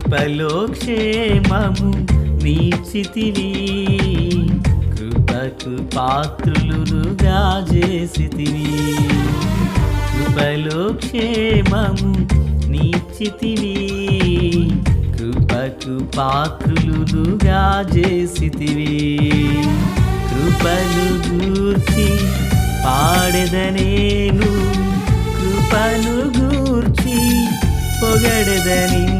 కృపలో క్షేమము నీచితివి. కృపకు పాత్రులుగా చేసితివి కృపలో క్షేమము నీచితివి. కృపకు పాత్రులుగా చేసితివి కృపలు గూర్చి పాడెదనేను. కృపను గూర్చి పొగడదని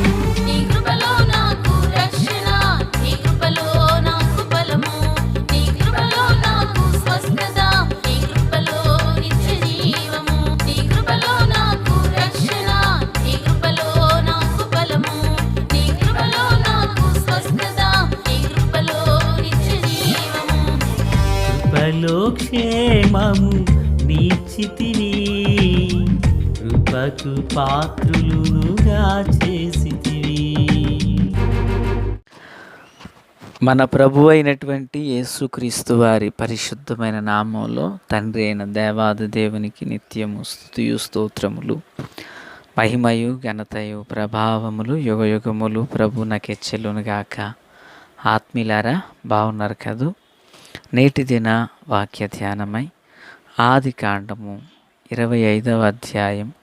పాత్రులుగా చేసితివి. మన ప్రభు అయినటువంటి యేసుక్రీస్తు వారి పరిశుద్ధమైన నామంలో తండ్రి అయిన దేవాది దేవునికి నిత్యము స్థుతియు స్తోత్రములు. మహిమయు ఘనతయు ప్రభావములు యుగయుగములు ప్రభు నాకెచ్చెలును గాక. ఆత్మీలారా బాగున్నారు కదూ? నేటి దిన వాక్య ధ్యానమై ఆది కాండము ఇరవై ఐదవ అధ్యాయం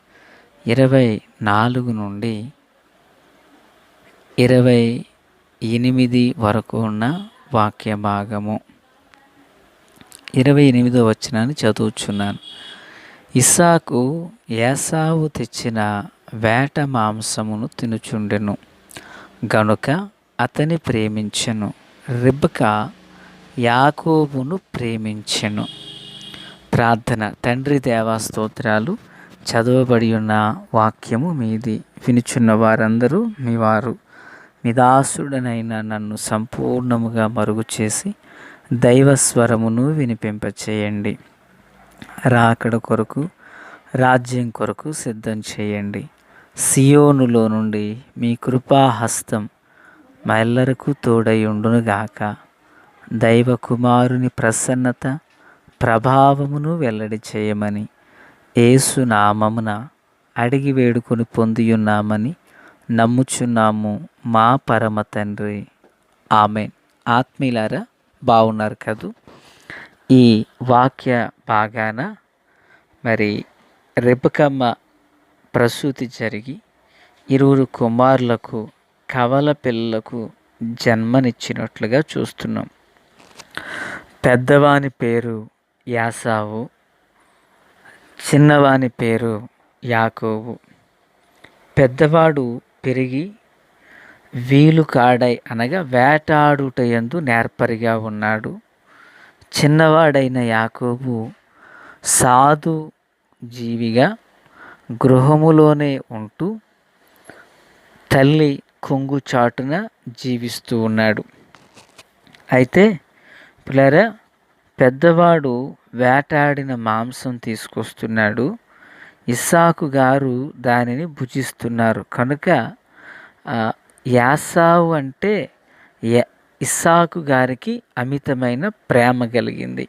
ఇరవై నాలుగు నుండి ఇరవై ఎనిమిది వరకు ఉన్న వాక్య భాగము. ఇరవై ఎనిమిదో వచ్చినాన్ని చదువుచున్నాను. ఇస్సాకు ఏసావు తెచ్చిన వేట మాంసమును తినుచుండెను. గనుక అతని ప్రేమించెను. రిబ్క యాకోబును ప్రేమించెను. ప్రార్థన. తండ్రి దేవా స్తోత్రాలు. చదవబడి ఉన్న వాక్యము మీది. వినుచున్న వారందరూ మీ వారు మీ దాసుడనైన నన్ను సంపూర్ణముగా మరుగు చేసి దైవస్వరమును వినిపింపచేయండి. రాకడ కొరకు రాజ్యం కొరకు సిద్ధం చేయండి. సియోనులో నుండి మీ కృపాహస్తం మెల్లరకు తోడై ఉండునుగాక. దైవ కుమారుని ప్రసన్నత ప్రభావమును వెల్లడి చేయమని. ఏసు నామమున అడిగి వేడుకొని పొందియున్నామని నమ్ముచున్నాము మా పరమ తండ్రి. ఆమె ఆత్మీయులారా బాగున్నారు కదూ? ఈ వాక్య భాగాన మరి రెబకమ్మ ప్రసూతి జరిగి ఇరువురు కుమారులకు కవల పిల్లలకు జన్మనిచ్చినట్లుగా చూస్తున్నాం. పెద్దవాని పేరు యాసావు. చిన్నవాని పేరు యాకోబు. పెద్దవాడు పెరిగి వీలు కాడై అనగా వేటాడుటయందు నేర్పరిగా ఉన్నాడు. చిన్నవాడైన యాకోబు సాధు జీవిగా గృహములోనే ఉంటూ తల్లి కొంగు చాటున జీవిస్తూ ఉన్నాడు. అయితే పిల్లరా పెద్దవాడు వేటాడిన మాంసం తీసుకొస్తున్నాడు. ఇస్సాకు గారు దానిని భుజిస్తున్నారు. కనుక యాసావు అంటే ఇస్సాకు గారికి అమితమైన ప్రేమ కలిగింది.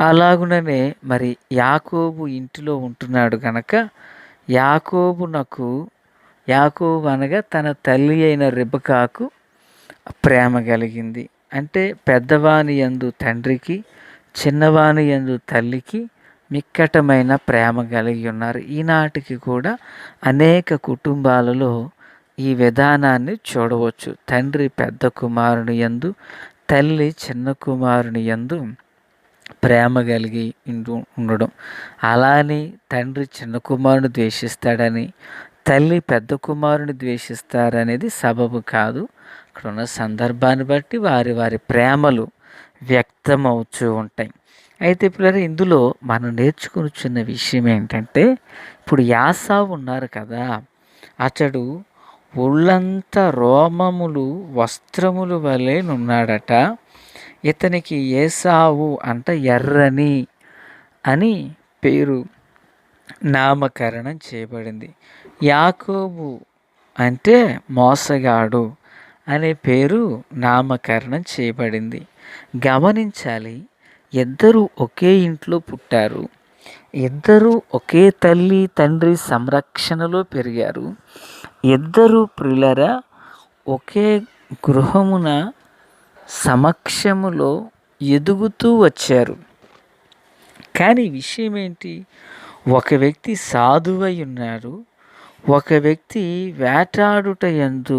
అలాగుననే మరి యాకోబు ఇంటిలో ఉంటున్నాడు గనక యాకోబునకు యాకోబు అనగా తన తల్లి అయిన రిబకాకు ప్రేమ కలిగింది. అంటే పెద్దవాని యందు తండ్రికి చిన్నవాని యందు తల్లికి మిక్కటమైన ప్రేమ కలిగి ఉన్నారు. ఈనాటికి కూడా అనేక కుటుంబాలలో ఈ విధానాన్ని చూడవచ్చు. తండ్రి పెద్ద కుమారుని యందు తల్లి చిన్న కుమారుని యందు ప్రేమ కలిగి ఉండు- ఉండడం. అలానే తండ్రి చిన్న కుమారుని ద్వేషిస్తాడని తల్లి పెద్ద కుమారుని ద్వేషిస్తారనేది సబబు కాదు. అక్కడ ఉన్న సందర్భాన్ని బట్టి వారి వారి ప్రేమలు వ్యక్తమవుతూ ఉంటాయి. అయితే పిల్లలు ఇందులో మనం నేర్చుకునిచున్న విషయం ఏంటంటే ఇప్పుడు యాసావు ఉన్నారు కదా అతడు ఒళ్ళంతా రోమములు వస్త్రములు వలె ఉన్నాడట ఇతనికి ఏసావు అంట ఎర్రని అని పేరు నామకరణం చేయబడింది. యాకోబు అంటే మోసగాడు అనే పేరు నామకరణం చేయబడింది. గమనించాలి ఇద్దరు ఒకే ఇంట్లో పుట్టారు. ఇద్దరు ఒకే తల్లి తండ్రి సంరక్షణలో పెరిగారు. ఇద్దరు ప్రిలరా ఒకే గృహమున సమక్షములో ఎదుగుతూ వచ్చారు. కానీ విషయం ఏంటి ఒక వ్యక్తి సాధువై ఉన్నారు ఒక వ్యక్తి వేటాడుట ఎందు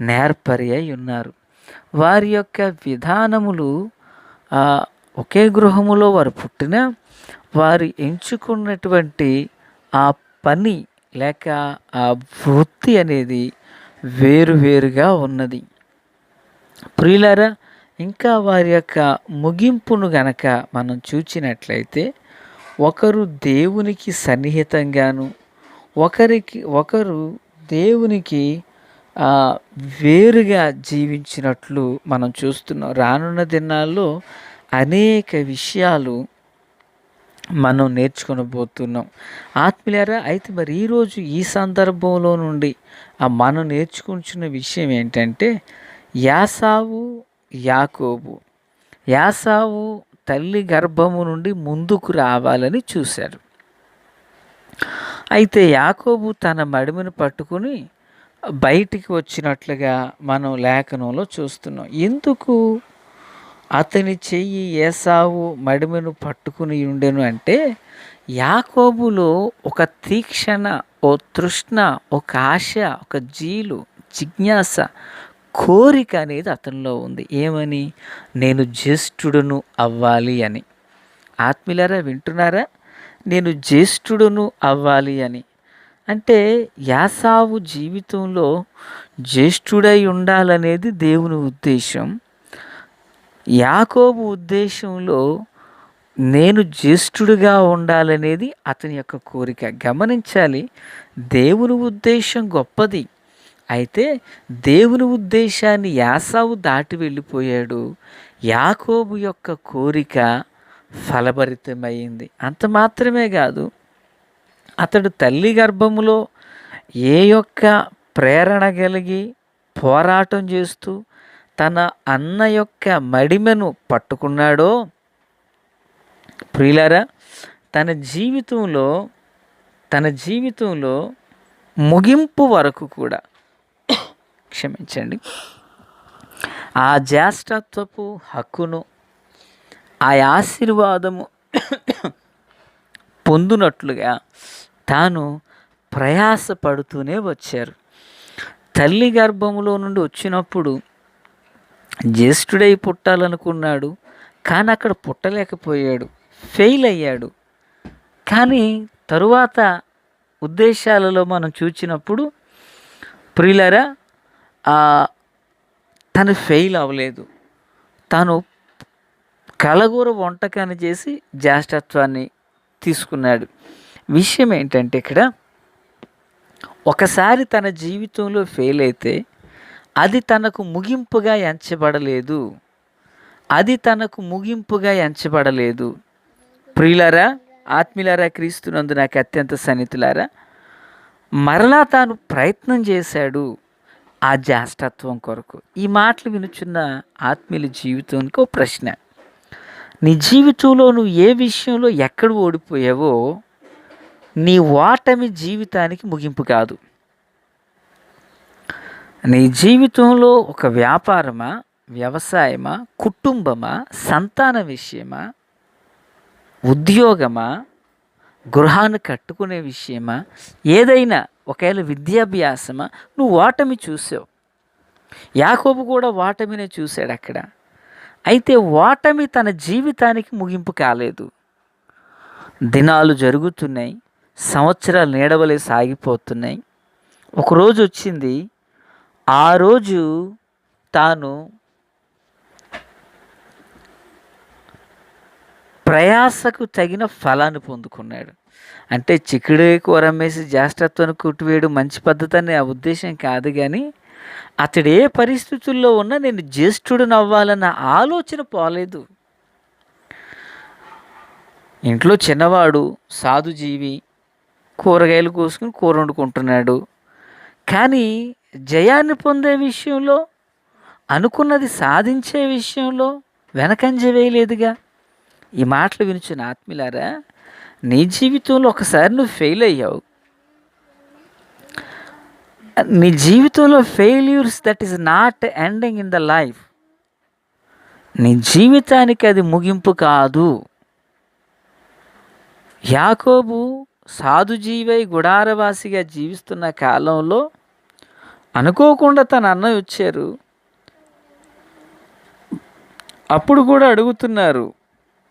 నేర్పరి అయి ఉన్నారు. వారి యొక్క విధానములు ఆ, ఒకే గృహములో వారు పుట్టిన వారు ఎంచుకున్నటువంటి ఆ పని లేక ఆ వృత్తి అనేది వేరువేరుగా ఉన్నది. ప్రియులారా ఇంకా వారి యొక్క ముగింపును గనక మనం చూచినట్లయితే ఒకరు దేవునికి సన్నిహితంగాను ఒకరికి ఒకరు దేవునికి వేరుగా జీవించినట్లు మనం చూస్తున్నాం. రానున్న దినాల్లో అనేక విషయాలు మనం నేర్చుకొనబోతున్నాం. ఆత్మీయారా అయితే మరి ఈరోజు ఈ సందర్భంలో నుండి ఆ మనం నేర్చుకుంటున్న విషయం ఏంటంటే యాసావు యాకోబు. యాసావు తల్లి గర్భము నుండి ముందుకు రావాలని చూశారు. అయితే యాకోబు తన మడిమను పట్టుకుని బయటికి వచ్చినట్లుగా మనం లేఖనంలో చూస్తున్నాం. ఎందుకు? అతని చెయ్యి ఏసావు మడిమెను పట్టుకుని ఉండెను అంటే యాకోబులో ఒక తీక్షణ ఓ తృష్ణ ఒక ఆశ ఒక జీలు జిజ్ఞాస కోరిక అనేది అతనిలో ఉంది. ఏమని? నేను జ్యేష్ఠుడును అవ్వాలి అని. ఆత్మీయులారా వింటున్నారా? నేను జ్యేష్ఠుడును అవ్వాలి అని. అంటే యాసావు జీవితంలో జ్యేష్ఠుడై ఉండాలనేది దేవుని ఉద్దేశం. యాకోబు ఉద్దేశంలో నేను జ్యేష్ఠుడిగా ఉండాలనేది అతని యొక్క కోరిక. గమనించాలి దేవుని ఉద్దేశం గొప్పది. అయితే దేవుని ఉద్దేశాన్ని యాసావు దాటి వెళ్ళిపోయాడు. యాకోబు యొక్క కోరిక ఫలభరితమైంది. అంత మాత్రమే కాదు అతడు తల్లి గర్భములో ఏ యొక్క ప్రేరణ కలిగి పోరాటం చేస్తూ తన అన్న యొక్క మడిమెను పట్టుకున్నాడో ప్రియులారా తన జీవితంలో తన జీవితంలో ముగింపు వరకు కూడా క్షమించండి. ఆ జ్యేష్ఠత్వపు హక్కును ఆ ఆశీర్వాదము పొందునట్లుగా తాను ప్రయాసపడుతూనే వచ్చారు. తల్లి గర్భములో నుండి వచ్చినప్పుడు జ్యేష్ఠుడై పుట్టాలనుకున్నాడు కానీ అక్కడ పుట్టలేకపోయాడు ఫెయిల్ అయ్యాడు. కానీ తరువాత ఉద్దేశాలలో మనం చూచినప్పుడు ప్రియులరా తను ఫెయిల్ అవ్వలేదు. తను కలగూర వంటకాన్ని చేసి జ్యేష్ఠత్వాన్ని తీసుకున్నాడు. విషయం ఏంటంటే ఇక్కడ ఒకసారి తన జీవితంలో ఫెయిల్ అయితే అది తనకు ముగింపుగా ఎంచబడలేదు. అది తనకు ముగింపుగా ఎంచబడలేదు. ప్రియులారా ఆత్మీయులారా క్రీస్తునందు నాకు అత్యంత సన్నిహితులారా మరలా తాను ప్రయత్నం చేశాడు. ఆ జ్యేష్ఠత్వం కొరకు. ఈ మాటలు వినుచున్న ఆత్మీయుల జీవితానికి ఒక ప్రశ్న. నీ జీవితంలో నువ్వు ఏ విషయంలో ఎక్కడ ఓడిపోయావో నీ ఓటమి జీవితానికి ముగింపు కాదు. నీ జీవితంలో ఒక వ్యాపారమా వ్యవసాయమా కుటుంబమా సంతాన విషయమా ఉద్యోగమా గృహాన్ని కట్టుకునే విషయమా ఏదైనా ఒకవేళ విద్యాభ్యాసమా? నువ్వు ఓటమి చూసావు. యాకోబు కూడా ఓటమినే చూశాడు అక్కడ. అయితే ఓటమి తన జీవితానికి ముగింపు కాలేదు. దినాలు జరుగుతున్నాయి. సంవత్సరాలు నీడవలే సాగిపోతున్నాయి. ఒకరోజు వచ్చింది. ఆ రోజు తాను ప్రయాసకు తగిన ఫలాన్ని పొందుకున్నాడు. అంటే చిక్కుడే కూర అమ్మేసి జ్యేష్ఠత్వాన్ని కొట్టివేయడం మంచి పద్ధతి అనే ఆ ఉద్దేశం కాదు కానీ అతడు ఏ పరిస్థితుల్లో ఉన్నా నేను జ్యేష్ఠుడిని అవ్వాలన్న ఆలోచన పోలేదు. ఇంట్లో చిన్నవాడు సాధుజీవి కూరగాయలు కోసుకుని కూర వండుకుంటున్నాడు. కానీ జయాన్ని పొందే విషయంలో అనుకున్నది సాధించే విషయంలో వెనకంజ వేయలేదుగా. ఈ మాటలు వినుచున్న ఆత్మీలారా నీ జీవితంలో ఒకసారి నువ్వు ఫెయిల్ అయ్యావు. నీ జీవితంలో failures that is not ending in the life నీ జీవితానికి అది ముగింపు కాదు. యాకోబు సాధుజీవై గుడారవాసిగా జీవిస్తున్న కాలంలో అనుకోకుండా తన అన్నయ్య వచ్చారు. అప్పుడు కూడా అడుగుతున్నారు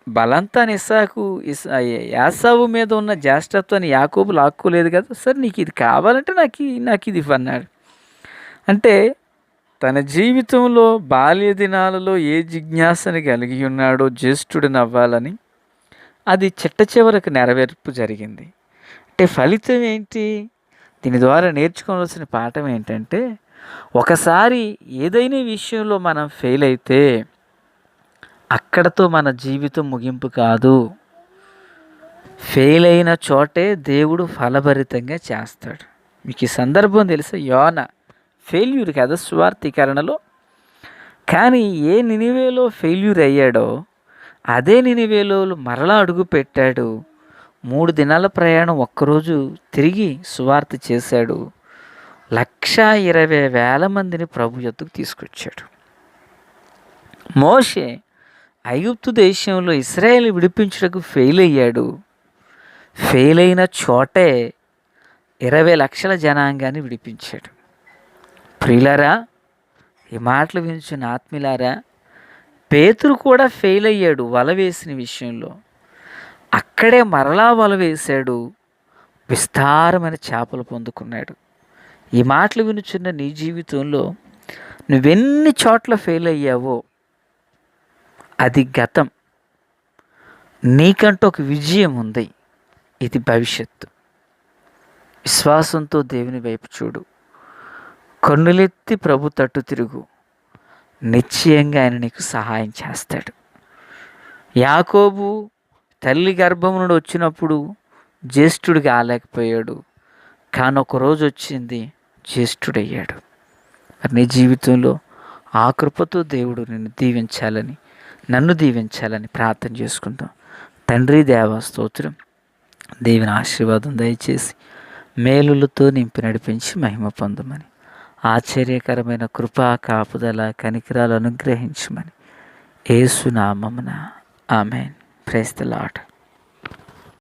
బలంతాన్ని ఇస్సాకు యాసావు మీద ఉన్న జ్యేష్ఠత్వాన్ని యాకోబు లాక్కోలేదు కదా? సరే నీకు ఇది కావాలంటే నాకు నాకు ఇది ఇవ్వు" అన్నాడు. అంటే తన జీవితంలో బాల్య దినాలలో ఏ జిజ్ఞాసను కలిగి ఉన్నాడో జ్యేష్ఠుడిని అవ్వాలని అది చిట్ట చివరకు నెరవేర్పు జరిగింది. అంటే ఫలితం ఏంటి? దీని ద్వారా నేర్చుకోవాల్సిన పాఠం ఏంటంటే ఒకసారి ఏదైనా విషయంలో మనం ఫెయిల్ అయితే అక్కడతో మన జీవితం ముగింపు కాదు. ఫెయిల్ అయిన చోటే దేవుడు ఫలభరితంగా చేస్తాడు. మీకు ఈ సందర్భం తెలుసా? యోన ఫెయిల్యూర్ కదా స్వార్థీకరణలో. కానీ ఏ నినివేలో ఫెయిల్యూర్ అయ్యాడో అదే నినివేలో మరలా అడుగు పెట్టాడు. మూడు దినాల ప్రయాణం ఒక్కరోజు తిరిగి సువార్త చేశాడు. లక్ష ఇరవై వేల మందిని ప్రభు ఎత్తుకు తీసుకొచ్చాడు. మోషే ఐగుప్తు దేశంలో ఇస్రాయేల్ విడిపించుటకు ఫెయిల్ అయ్యాడు. ఫెయిల్ అయిన చోటే ఇరవై లక్షల జనాంగాన్ని విడిపించాడు. ప్రియులారా ఈ మాటలు వినిచిన ఆత్మీలారా పేతురు కూడా ఫెయిల్ అయ్యాడు వల వేసిన విషయంలో. అక్కడే మరలా వల వేశాడు విస్తారమైన చేపలు పొందుకున్నాడు. ఈ మాటలు వినుచున్న నీ జీవితంలో నువ్వెన్ని చోట్ల ఫెయిల్ అయ్యావో అది గతం. నీకంటూ ఒక విజయం ఉంది. ఇది భవిష్యత్తు. విశ్వాసంతో దేవుని వైపు చూడు. కన్నులెత్తి ప్రభు తట్టు తిరుగు. నిశ్చయంగా ఆయన నీకు సహాయం చేస్తాడు. యాకోబు తల్లి గర్భం నుండి వచ్చినప్పుడు జ్యేష్ఠుడు కాలేకపోయాడు కానీ ఒకరోజు వచ్చింది జ్యేష్ఠుడయ్యాడు. మరి నీ జీవితంలో ఆ కృపతో దేవుడు నిన్ను దీవించాలని నన్ను దీవించాలని ప్రార్థన చేసుకుంటాం తండ్రి దేవా స్తోత్రం దేవుని ఆశీర్వాదం దయచేసి మేలులతో నింపి నడిపించి మహిమ పొందమని ఆశ్చర్యకరమైన కృపా కాపుదల కనికరాలు అనుగ్రహించమని ఏసునామమున ఆమెన్. Praise the lord